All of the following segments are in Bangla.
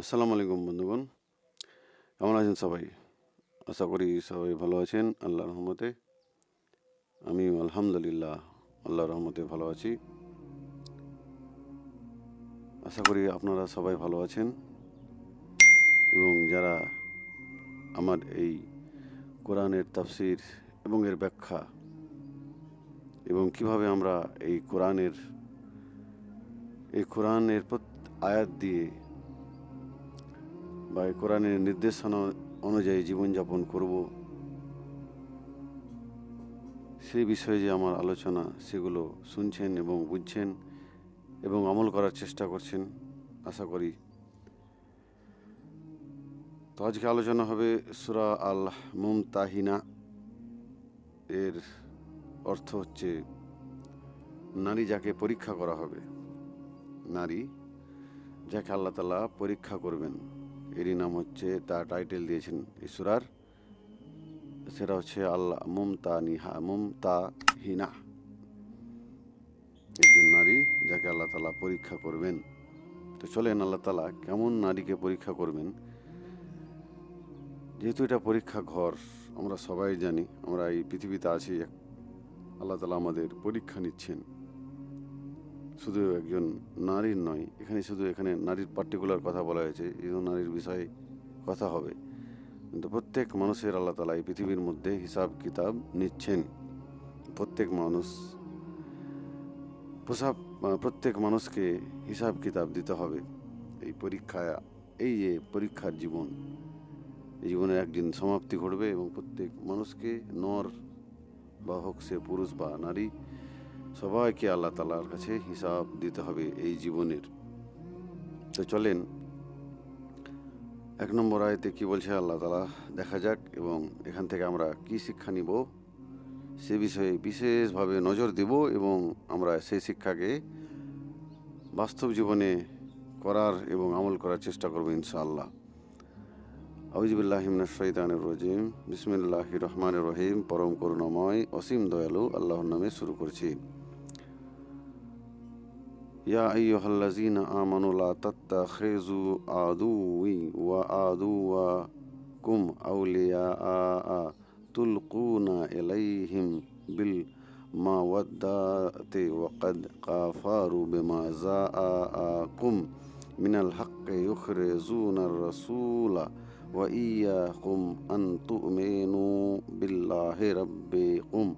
আসসালামু আলাইকুম, বন্ধুগণ। কেমন আছেন সবাই? আশা করি সবাই ভালো আছেন আল্লাহ রহমতে। আমি আলহামদুলিল্লাহ আল্লাহ রহমতে ভালো আছি। আশা করি আপনারা সবাই ভালো আছেন এবং যারা আমার এই কোরআনের তাফসির এবং এর ব্যাখ্যা এবং কীভাবে আমরা এই কোরআনের এই কোরআনের আয়াত দিয়ে বা কোরআনের নির্দেশনা অনুযায়ী জীবনযাপন করব, সেই বিষয়ে যে আমার আলোচনা, সেগুলো শুনছেন এবং বুঝছেন এবং আমল করার চেষ্টা করছেন, আশা করি। তো আজকে আলোচনা হবে সুরা আল মুমতাহিনা এর অর্থ হচ্ছে, নারী যাকে পরীক্ষা করা হবে, নারী যাকে আল্লাহ তালা পরীক্ষা করবেন। এরই নাম হচ্ছে, তার টাইটেল দিয়েছেন ঈশ্বরার সেটা হচ্ছে আল্লাহ মুমতা নিহা মুমতা হিনা একজন নারী যাকে আল্লাহ তালা পরীক্ষা করবেন। তো চলেন, আল্লাহ তালা কেমন নারীকে পরীক্ষা করবেন? যেহেতু এটা পরীক্ষা ঘর, আমরা সবাই জানি, আমরা এই পৃথিবীতে আছি, আল্লাহ তালা আমাদের পরীক্ষা নিচ্ছেন। শুধু একজন নারীর নয়, এখানে শুধু এখানে নারীর পার্টিকুলার কথা বলা হয়েছে, এই নারীর বিষয়ে কথা হবে। কিন্তু প্রত্যেক মানুষের আল্লাহ তালা এই পৃথিবীর মধ্যে হিসাব, কিতাব নিচ্ছেন। প্রত্যেক মানুষ, প্রসাব প্রত্যেক মানুষকে হিসাব, কিতাব দিতে হবে। এই পরীক্ষা, এই যে পরীক্ষার জীবন, এই জীবনের একদিন সমাপ্তি ঘটবে এবং প্রত্যেক মানুষকে নর বা হোক সে পুরুষ বা নারী সবাইকে আল্লাহ তালার কাছে হিসাব দিতে হবে এই জীবনের। তো চলেন, এক নম্বর আয়তে কি বলছে আল্লাহ তালা দেখা যাক এবং এখান থেকে আমরা কি শিক্ষা নিব? সে বিষয়ে বিশেষভাবে নজর দিব এবং আমরা সেই শিক্ষাকে বাস্তব জীবনে করার এবং আমল করার চেষ্টা করব ইনশাআল্লাহ। আউজিবুল্লাহিমিনা শৈতানুর রজিম। বিসমিল্লাহ রহমান রহিম। পরম করুণাময়, অসীম দয়ালু, আল্লাহর নামে শুরু করছি। يا أيها الذين آمنوا لا تتخذوا عدوي وعدوكم أولياء تلقون إليهم بالمودة وقد كفروا بما جاءكم من الحق يخرجون الرسول وإياكم أن تؤمنوا بالله ربكم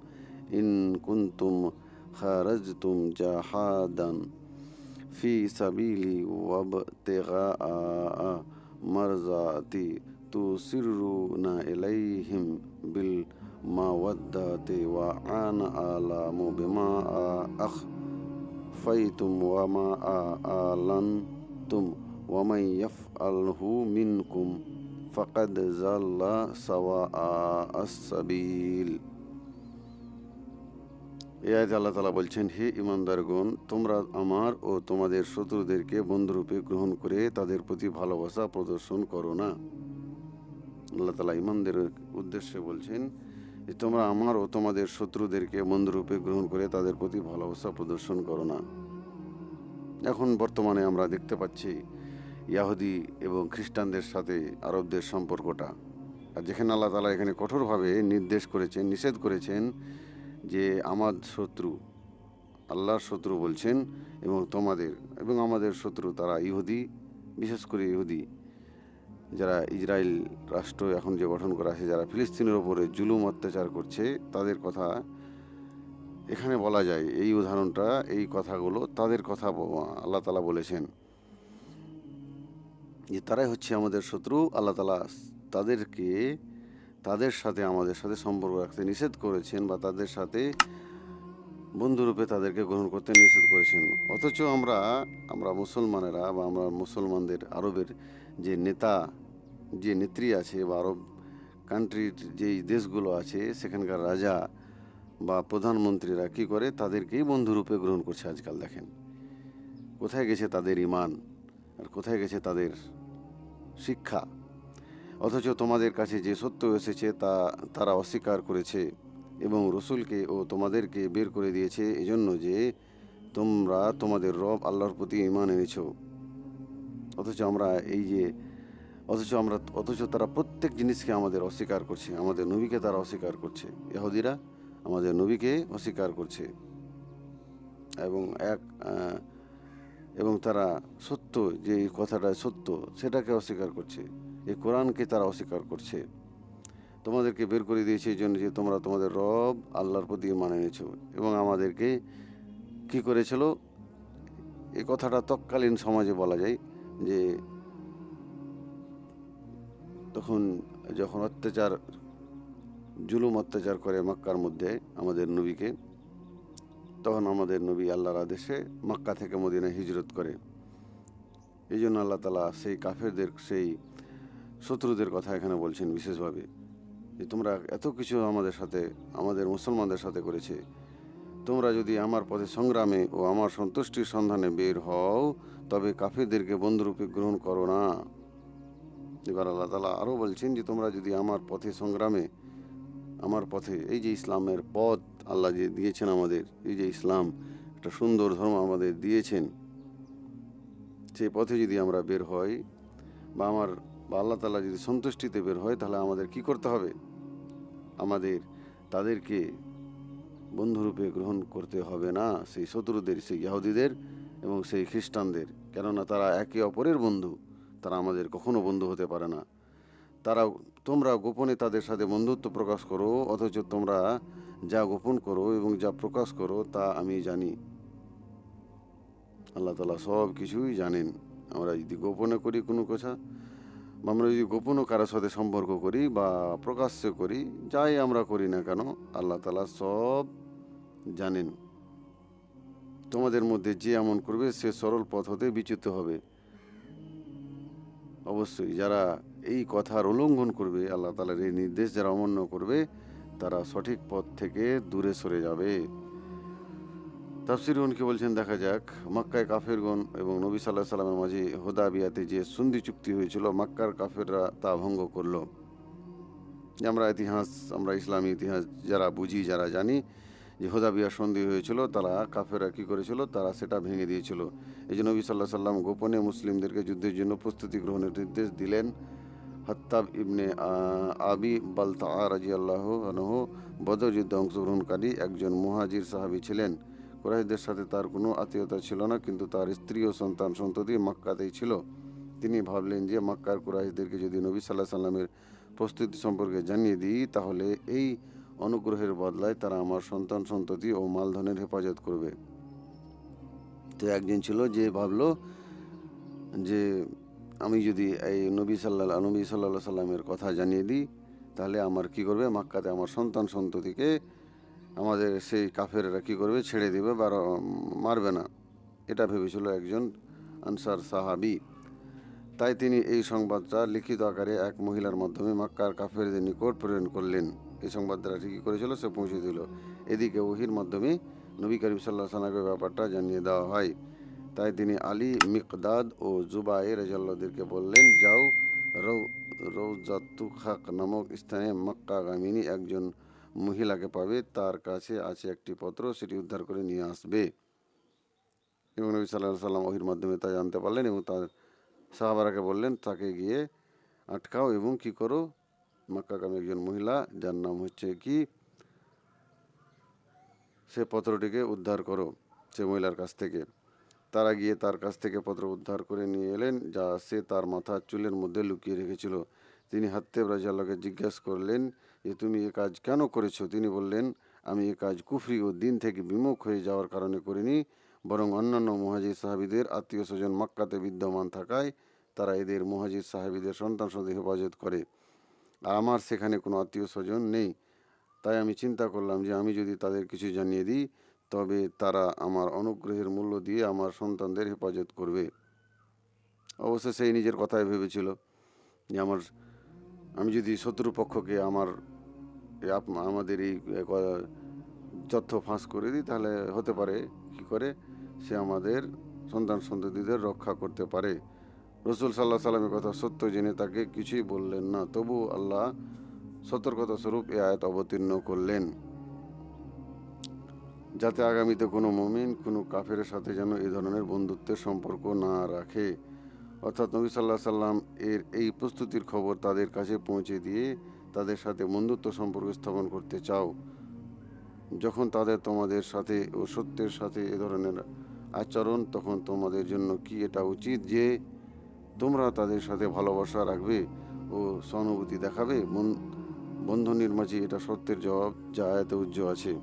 إن كنتم خرجتم جهادا في سبيلي وابتغاء مرضاتي تسرون إليهم بالمودة وأنا أعلم بما أخفيتم وما أعلنتم ومن يفعله منكم فقد زل سواء السبيل. এ আয়াতে আল্লাহ তালা বলছেন, হে ইমানদারগণ তোমরা আমার ও তোমাদের শত্রুদেরকে বন্ধুরূপে গ্রহণ করে তাদের প্রতি ভালোবাসা প্রদর্শন করো না। আল্লাহ তালা ইমানদের উদ্দেশ্যে বলছেন যে, তোমরা আমার ও তোমাদের শত্রুদেরকে বন্ধুরূপে গ্রহণ করে তাদের প্রতি ভালোবাসা প্রদর্শন করো না। এখন বর্তমানে আমরা দেখতে পাচ্ছি ইয়াহুদি এবং খ্রিস্টানদের সাথে আরবদের সম্পর্কটা। আর যেখানে আল্লাহ তালা এখানে কঠোরভাবে নির্দেশ করেছেন, নিষেধ করেছেন যে আমার শত্রু, আল্লাহর শত্রু বলছেন এবং তোমাদের, এবং আমাদের শত্রু তারা ইহুদি, বিশেষ করে ইহুদি, যারা ইসরায়েল রাষ্ট্র এখন যে গঠন করা আছে যারা ফিলিস্তিনের ওপরে জুলুম অত্যাচার করছে, তাদের কথা এখানে বলা যায়, এই উদাহরণটা, এই কথাগুলো তাদের কথা আল্লাহ তালা বলেছেন। যে তারাই হচ্ছে আমাদের শত্রু, আল্লাহ তালা তাদেরকে তাদের সাথে, আমাদের সাথে সম্পর্ক রাখতে নিষেধ করেছেন বা তাদের সাথে বন্ধুরূপে তাদেরকে গ্রহণ করতে নিষেধ করেছেন। অথচ আমরা আমরা মুসলমানেরা বা আমরা মুসলমানদের, আরবের যে নেতা, যে নেত্রী আছে বা আরব কান্ট্রির যেই দেশগুলো আছে, সেখানকার রাজা বা প্রধানমন্ত্রীরা কি করে? তাদেরকেই বন্ধুরূপে গ্রহণ করছে আজকাল, দেখেন। কোথায় গেছে তাদের ইমান? আর কোথায় গেছে তাদের শিক্ষা? অথচ তোমাদের কাছে যে সত্য এসেছে তা তারা অস্বীকার করেছে এবং রসুলকে ও তোমাদেরকে বের করে দিয়েছে এজন্য যে তোমরা তোমাদের রব আল্লাহর প্রতি ইমান এনেছো। অথচ আমরা এই যে, অথচ আমরা, অথচ তারা প্রত্যেক জিনিসকে আমাদের অস্বীকার করছে, আমাদের নবীকে তারা অস্বীকার করছে। ইহুদিরা আমাদের নবীকে অস্বীকার করছে। এবং এক এবং তারা সত্য যে কথাটা সত্য, সেটাকে অস্বীকার করছে। এই কোরআনকে তারা অস্বীকার করছে। তোমাদেরকে বের করে দিয়েছে এই জন্য যে তোমরা তোমাদের রব আল্লাহর প্রতি মানে নিয়েছো এবং আমাদেরকে কি করেছিল? এই কথাটা তৎকালীন সমাজে বলা যায় যে তখন যখন অত্যাচার, জুলুম অত্যাচার করে মক্কার মধ্যে আমাদের নবীকে, তখন আমাদের নবী আল্লাহর আদেশে মক্কা থেকে মদিনা হিজরত করে। এই জন্য আল্লাহ তালা সেই কাফেরদের, সেই শত্রুদের কথা এখানে বলছেন বিশেষভাবে। যে তোমরা এত কিছু আমাদের সাথে, আমাদের মুসলমানদের সাথে করেছে। তোমরা যদি আমার পথে সংগ্রামে ও আমার সন্তুষ্টির সন্ধানে বের হও, তবে কাফেরদেরকে বন্ধুরূপে গ্রহণ করো না। এবার আল্লাহ তালা আরও বলছেন যে, তোমরা যদি আমার পথে সংগ্রামে, আমার পথে, এই যে ইসলামের পথ আল্লাহ যে দিয়েছেন আমাদের, এই যে ইসলাম, একটা সুন্দর ধর্ম আমাদের দিয়েছেন, সেই পথে যদি আমরা বের হই বা আমার বা আল্লাহ তালা যদি সন্তুষ্টিতে বের হয়, তাহলে আমাদের কি করতে হবে? আমাদের তাদেরকে বন্ধুরূপে গ্রহণ করতে হবে না, সেই শত্রুদের, সেই ইহুদিদের এবং সেই খ্রিস্টানদের। কেননা তারা একে অপরের বন্ধু, তারা আমাদের কখনো বন্ধু হতে পারে না। তারা তোমরা গোপনে তাদের সাথে বন্ধুত্ব প্রকাশ করো, অথচ তোমরা যা গোপন করো এবং যা প্রকাশ করো, তা আমি জানি। আল্লাহ তালা সব কিছুই জানেন। আমরা যদি গোপনে করি কোনো কথা আমরা যদি গোপনও কারোর সাথে সম্পর্ক করি বা প্রকাশ্য করি, যাই আমরা করি না কেন, আল্লাহ তালা সব জানেন। তোমাদের মধ্যে যে এমন করবে, সে সরল পথ হতে বিচ্যুত হবে। অবশ্যই যারা এই কথার উল্লঙ্ঘন করবে, আল্লাহ তালার এই নির্দেশ যারা অমান্য করবে, তারা সঠিক পথ থেকে দূরে সরে যাবে। তাফসিরগণকে বলছেন, দেখা যাক, মক্কায় কাফেরগণ এবং নবী সাল্লাহ সাল্লামের মাঝে হোদাবিয়াতে যে সন্ধি চুক্তি হয়েছিল, মক্কার কাফেররা তা ভঙ্গ করল। যে আমরা ইতিহাস, আমরা ইসলামী ইতিহাস যারা বুঝি, যারা জানি যে হোদাবিয়া সন্ধি হয়েছিল, তারা কাফেরা কী করেছিল? তারা সেটা ভেঙে দিয়েছিল। এই জন্য নবী সাল্লাহ সাল্লাম গোপনে মুসলিমদেরকে যুদ্ধের জন্য প্রস্তুতি গ্রহণের নির্দেশ দিলেন। হত্তাব ইবনে আবি বালতা রাজি আল্লাহ আনহ বদর যুদ্ধে অংশগ্রহণকারী একজন মুহাজির সাহাবী ছিলেন। কুরাইশদের সাথে তার কোনো আত্মীয়তা ছিল না, কিন্তু তার স্ত্রী ও সন্তান সন্ততি মক্কাতেই ছিল। তিনি ভাবলেন যে মক্কার কুরাইশদেরকে যদি নবী সাল্লাহ সাল্লামের প্রস্তুতি সম্পর্কে জানিয়ে দিই, তাহলে এই অনুগ্রহের বদলায় তারা আমার সন্তান, সন্ততি ও মালধনের হেফাজত করবে। তো একজন ছিল যে ভাবলো যে আমি যদি এই নবী সাল্লাহ নবী সাল্লাহ সাল্লামের কথা জানিয়ে দিই, তাহলে আমার কি করবে? মাক্কাতে আমার সন্তান, সন্ততিকে আমাদের সেই কাফেরেরা কি করবে? ছেড়ে দিবে বা মারবে না। এটা ভেবেছিল একজন আনসার সাহাবি। তাই তিনি এই সংবাদটা লিখিত আকারে এক মহিলার মাধ্যমে মক্কার কাফেরদের নিকট প্রেরণ করলেন। এই সংবাদ দ্বারা ঠিকই করেছিল, সে পৌঁছে দিল। এদিকে ওহির মাধ্যমে নবী করিম সাল্লাহ সাল্লামের ব্যাপারটা জানিয়ে দেওয়া হয়। তাই তিনি আলী, মিকদাদ ও জুবাই রাজাল্লাদেরকে বললেন, যাও রৌ রৌজাতুখাক নামক স্থানে মক্কাগামিনী একজন মহিলাকে পাবে, তার কাছে আছে একটি পত্র, সেটি উদ্ধার করে নিয়ে আসবে। এবং নবী সাল্লাহ সাল্লাম ওহির মাধ্যমে তা জানতে পারলেন এবং তার সাহাবারাকে বললেন, তাকে গিয়ে আটকাও এবং কি করো? মক্কাগামী একজন মহিলা, যার নাম হচ্ছে কি? সে পত্রটিকে উদ্ধার করো, সে মহিলার কাছ থেকে। তারা গিয়ে তার কাছ থেকে পত্র উদ্ধার করে নিয়ে এলেন, যা সে তার মাথা চুলের মধ্যে লুকিয়ে রেখেছিল। তিনি হাত্তে রাজাল্লাহকে জিজ্ঞাসা করলেন যে তুমি এ কাজ কেন করেছ? তিনি বললেন, আমি এ কাজ কুফরি ও দিন থেকে বিমুখ হয়ে যাওয়ার কারণে করিনি, বরং অন্যান্য মহাজির সাহাবিদের আত্মীয় স্বজন মক্কাতে বিদ্যমান থাকায় তারা এদের মহাজির সাহাবিদের সন্তান সন্তান হেফাজত করে। আর আমার সেখানে কোনো আত্মীয় স্বজন নেই। তাই আমি চিন্তা করলাম যে আমি যদি তাদের কিছু জানিয়ে দিই, তবে তারা আমার অনুগ্রহের মূল্য দিয়ে আমার সন্তানদের হেফাজত করবে। অবশ্য সেই নিজের কথাই ভেবেছিল যে আমার আমি যদি শত্রুপক্ষকে আমার আমাদের এই, এ তথ্য ফাঁস করে দিই, তাহলে হতে পারে, কি করে? সে আমাদের সন্তান সন্ততিদের রক্ষা করতে পারে। রসুল সাল্লাহ সাল্লামের কথা সত্য জেনে তাকে কিছুই বললেন না। তবু আল্লাহ সতর্কতা স্বরূপ এ আয়াত অবতীর্ণ করলেন। যাতে আগামীতে কোনো মমিন, কোনো কাফের সাথে যেন এই ধরনের বন্ধুত্বের সম্পর্ক না রাখে। অর্থাৎ নবী সাল্লাহ সাল্লাম এর এই প্রস্তুতির খবর তাদের কাছে পৌঁছে দিয়ে তাদের সাথে বন্ধুত্ব সম্পর্ক স্থাপন করতে চাও। যখন তাদের তোমাদের সাথে ও সত্যের সাথে এ ধরনের আচরণ, তখন তোমাদের জন্য কি এটা উচিত যে তোমরা তাদের সাথে ভালোবাসা রাখবে ও সহানুভূতি দেখাবে? বন- বন্ধনীর মাঝে এটা সত্যের জবাব যা এত উজ্জ্ব আছে।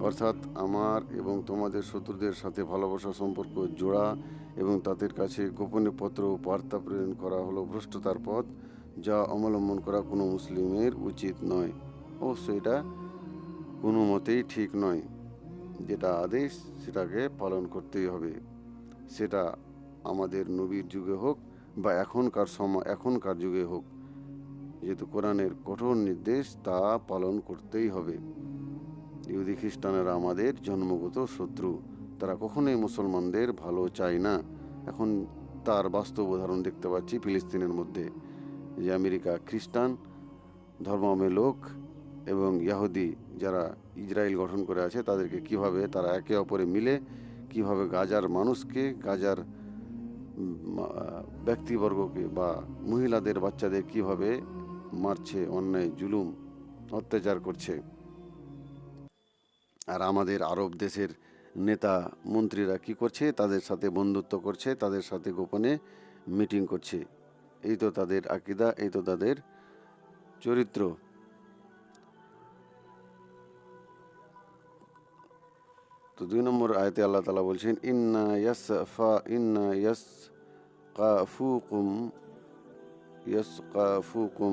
অর্থাৎ আমার এবং তোমাদের শত্রুদের সাথে ভালোবাসা সম্পর্ক জোড়া এবং তাদের কাছে গোপনে পত্র ও বার্তা প্রেরণ করা হলো ভ্রষ্টতার পথ, যা অবলম্বন করা কোনো মুসলিমের উচিত নয়। অবশ্যই এটা কোনো মতেই ঠিক নয়। যেটা আদেশ, সেটাকে পালন করতেই হবে। সেটা আমাদের নবীর যুগে হোক বা এখনকার সময় এখনকার যুগে হোক, যেহেতু কোরআনের কঠোর নির্দেশ, তা পালন করতেই হবে। ইহুদি খ্রিস্টানেরা আমাদের জন্মগত শত্রু। তারা কখনোই মুসলমানদের ভালো চায় না। এখন তার বাস্তব উদাহরণ দেখতে পাচ্ছি ফিলিস্তিনের মধ্যে। যে আমেরিকা খ্রিস্টান, ধর্মামে লোক এবং ইয়াহুদি যারা ইসরায়েল গঠন করে আছে, তাদেরকে কীভাবে তারা একে অপরে মিলে, কীভাবে গাজার মানুষকে, গাজার ব্যক্তিবর্গকে বা মহিলাদের বাচ্চাদের কীভাবে মারছে, অন্যায়, জুলুম, অত্যাচার করছে। আর আমাদের আরব দেশের নেতা মন্ত্রীরা কি করছে? তাদের সাথে বন্ধুত্ব করছে, তাদের সাথে গোপনে মিটিং করছে। এই তো তাদের আকিদা, এই তো তাদের চরিত্র। তো দুই নম্বর আয়তে আল্লাহ তালা বলছেন, ইন্না ইয়াস ফা ইন্না ইয়াস কাফুকুম ইয়াস কাফুকুম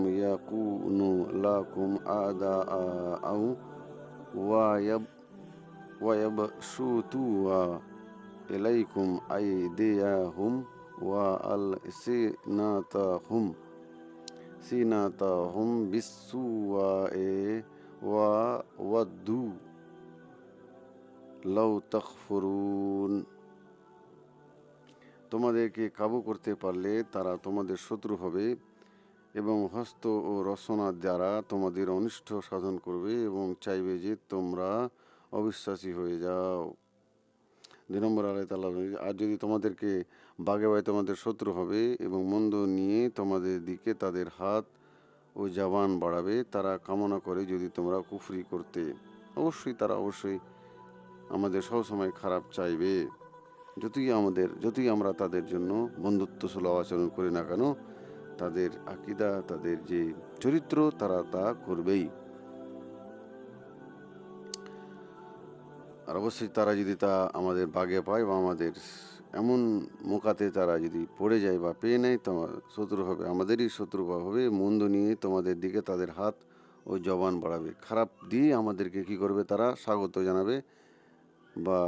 লা কুম আদা আউ ওয়া ইয়াব ويبسطوا إليكم أيديهم وألسنتهم سنتهم بالسوء وودوا لو تغفرون তোমাদেরকে কাবু করতে পারলে তারা তোমাদের শত্রু হবে এবং হস্ত ও রসনা দ্বারা তোমাদের অনিষ্ট সাধন করবে এবং চাইবে যে তোমরা অবিশ্বাসী হয়ে যাও। দুই নম্বর আলাই তাল্লাহ আর যদি তোমাদেরকে বাগে বাগে তোমাদের শত্রু হবে এবং মন্দ নিয়ে তোমাদের দিকে তাদের হাত ও জবান বাড়াবে, তারা কামনা করে যদি তোমরা কুফরি করতে। অবশ্যই তারা অবশ্যই আমাদের সবসময় খারাপ চাইবে। যতই আমাদের, যতই আমরা তাদের জন্য বন্ধুত্ব সুলভ আচরণ করি না কেন, তাদের আকিদা, তাদের যে চরিত্র, তারা তা করবেই। আর অবশ্যই তারা যদি তা আমাদের বাগে পায় বা আমাদের এমন মোকাতে তারা যদি পড়ে যায় বা পেয়ে নেয় তোমার শত্রু হবে, আমাদেরই শত্রু বা হবে। মন্দ নিয়ে তোমাদের দিকে তাদের হাত ও জবান বাড়াবে। খারাপ দিয়ে আমাদেরকে কি করবে তারা? স্বাগত জানাবে বা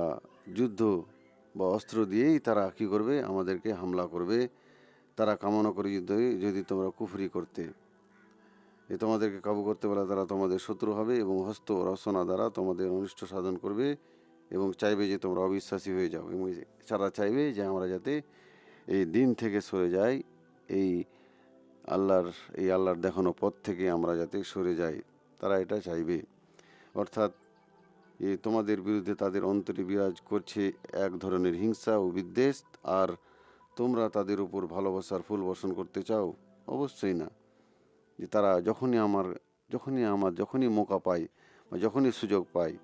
যুদ্ধ বা অস্ত্র দিয়েই তারা কি করবে? আমাদেরকে হামলা করবে। তারা কামনা করে যুদ্ধ যদি তোমরা কুফরি করতে, এ তোমাদেরকে কাবু করতে পারে তারা তোমাদের শত্রু হবে এবং হস্ত ও রসনা দ্বারা তোমাদের অনিষ্ট সাধন করবে। এবং চাইবে যে তোমরা অবিশ্বাসী হয়ে যাও। এবং তারা চাইবে যে আমরা যাতে এই দিন থেকে সরে যাই, এই আল্লাহর এই আল্লাহর দেখানো পথ থেকে আমরা যাতে সরে যাই, তারা এটা চাইবে। অর্থাৎ এ তোমাদের বিরুদ্ধে তাদের অন্তরে বিরাজ করছে এক ধরনের হিংসা ও বিদ্বেষ, আর তোমরা তাদের উপর ভালোবাসার ফুল বর্ষণ করতে চাও? অবশ্যই না। যে তারা যখনই আমার যখনই আমার, যখনই মোকা পাই বা যখনই সুযোগ পাই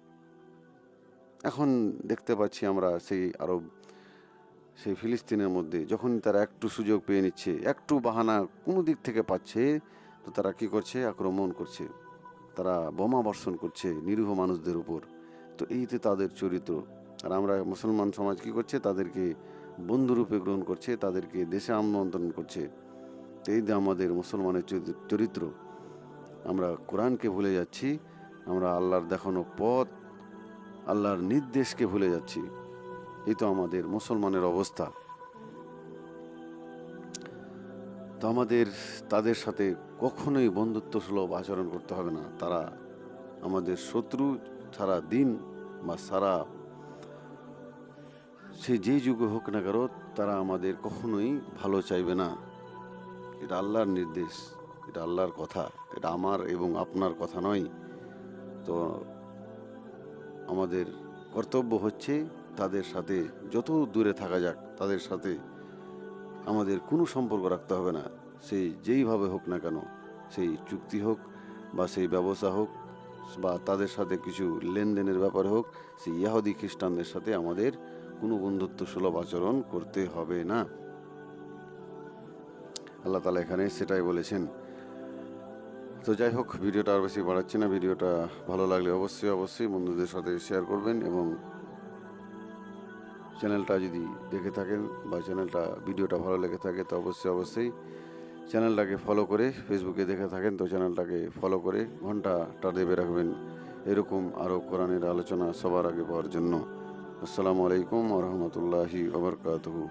এখন দেখতে পাচ্ছি আমরা সেই আরব, সেই ফিলিস্তিনের মধ্যে, যখনই তারা একটু সুযোগ পেয়ে নিচ্ছে, একটু বাহানা কোনো দিক থেকে পাচ্ছে, তো তারা কি করছে? আক্রমণ করছে। তারা বোমা বর্ষণ করছে নিরীহ মানুষদের উপর। তো এই তো তাদের চরিত্র। আর আমরা মুসলমান সমাজ কি করছে? তাদেরকে বন্ধুরূপে গ্রহণ করছে, তাদেরকে দেশে আমন্ত্রণ করছে। এই যে আমাদের মুসলমানের চরি- চরিত্র, আমরা কোরআনকে ভুলে যাচ্ছি। আমরা আল্লাহর দেখানো পথ আল্লাহর নির্দেশকে ভুলে যাচ্ছি। এই তো আমাদের মুসলমানের অবস্থা। তো আমাদের, তাদের সাথে কখনোই বন্ধুত্ব সুলভ আচরণ করতে হবে না। তারা আমাদের শত্রু সারা দিন বা সারা সে যে যুগে হোক না কেন, তারা আমাদের কখনোই ভালো চাইবে না। এটা আল্লাহর নির্দেশ, এটা আল্লাহর কথা, এটা আমার এবং আপনার কথা নয়। তো আমাদের কর্তব্য হচ্ছে তাদের সাথে যত দূরে থাকা যাক, তাদের সাথে আমাদের কোনো সম্পর্ক রাখতে হবে না। সেই যেইভাবে হোক না কেন, সেই চুক্তি হোক বা সেই ব্যবসা হোক বা তাদের সাথে কিছু লেনদেনের ব্যাপার হোক, সেই ইয়াহুদি খ্রিস্টানদের সাথে আমাদের কোনো বন্ধুত্ব সুলভ আচরণ করতে হবে না। আল্লাহ তালা এখানে সেটাই বলেছেন তো যাই হোক, ভিডিওটা আর বেশি বাড়াচ্ছি না। ভিডিওটা ভালো লাগলে অবশ্যই অবশ্যই বন্ধুদের সাথে শেয়ার করবেন এবং চ্যানেলটা যদি দেখে থাকেন বা চ্যানেলটা, ভিডিওটা ভালো লেগে থাকে, তো অবশ্যই অবশ্যই চ্যানেলটাকে ফলো করে ফেসবুকে দেখে থাকেন। তো চ্যানেলটাকে ফলো করে ঘন্টাটা দেবে রাখবেন এরকম আরও কোরআনের আলোচনা সবার আগে পাওয়ার জন্য। আসসালামু আলাইকুম রহমতুল্লাহি ওবরকাতহু